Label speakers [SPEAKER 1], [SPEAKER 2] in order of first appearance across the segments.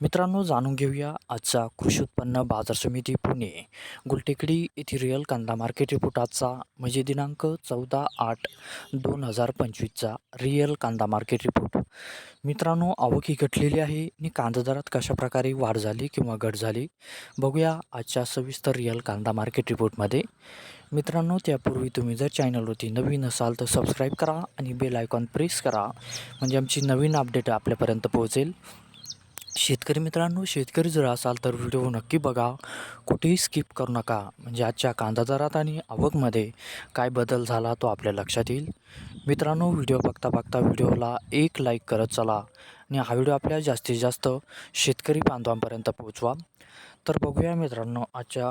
[SPEAKER 1] मित्रांनो जाणून घेऊया आजचा कृषी उत्पन्न बाजार समिती पुणे. गुलटेकडी येथील रिअल कांदा मार्केट रिपोर्टाचा म्हणजे दिनांक चौदा आठ दोन हजार पंचवीसचा रिअल कांदा मार्केट रिपोर्ट मित्रांनो आवक ही घटलेली आहे आणि कांदा दरात कशाप्रकारे वाढ झाली किंवा घट झाली बघूया आजच्या सविस्तर रिअल कांदा मार्केट रिपोर्टमध्ये मित्रांनो त्यापूर्वी तुम्ही जर चॅनलवरती नवीन असाल तर सबस्क्राईब करा आणि बेल आयकॉन प्रेस करा. म्हणजे आमची नवीन अपडेट आपल्यापर्यंत पोहोचेल. शेतकरी मित्रांनो शेतकरी जर असाल तर व्हिडिओ नक्की बघा. कुठेही स्किप करू नका. म्हणजे आजच्या कांदा दरात आणि आवकमध्ये काय बदल झाला तो आपल्या लक्षात येईल. मित्रांनो व्हिडिओ बघता बघता व्हिडिओला एक लाईक करत चला. आणि हा व्हिडिओ आपल्या जास्तीत जास्त शेतकरी बांधवांपर्यंत पोहोचवा. तर बघूया मित्रांनो आजच्या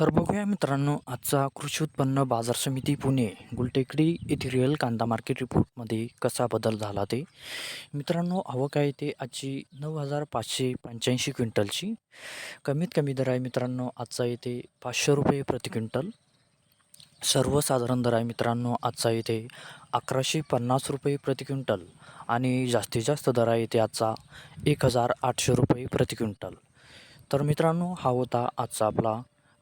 [SPEAKER 1] तर बघूया मित्रांनो आजचा कृषी उत्पन्न बाजार समिती पुणे गुलटेकडी येथील रिअल कांदा मार्केट रिपोर्टमध्ये कसा बदल झाला ते. मित्रांनो आवक आहे ते आजची नऊ हजार पाचशे पंच्याऐंशी क्विंटलची. कमीत कमी दर आहे मित्रांनो आजचा येते पाचशे रुपये प्रति क्विंटल. सर्वसाधारण दर आहे मित्रांनो आजचा येते अकराशे पन्नास रुपये प्रति क्विंटल. आणि जास्तीत जास्त दर आहे येते आजचा एक हजार आठशे रुपये प्रति क्विंटल. तर मित्रांनो हा होता आजचा आपला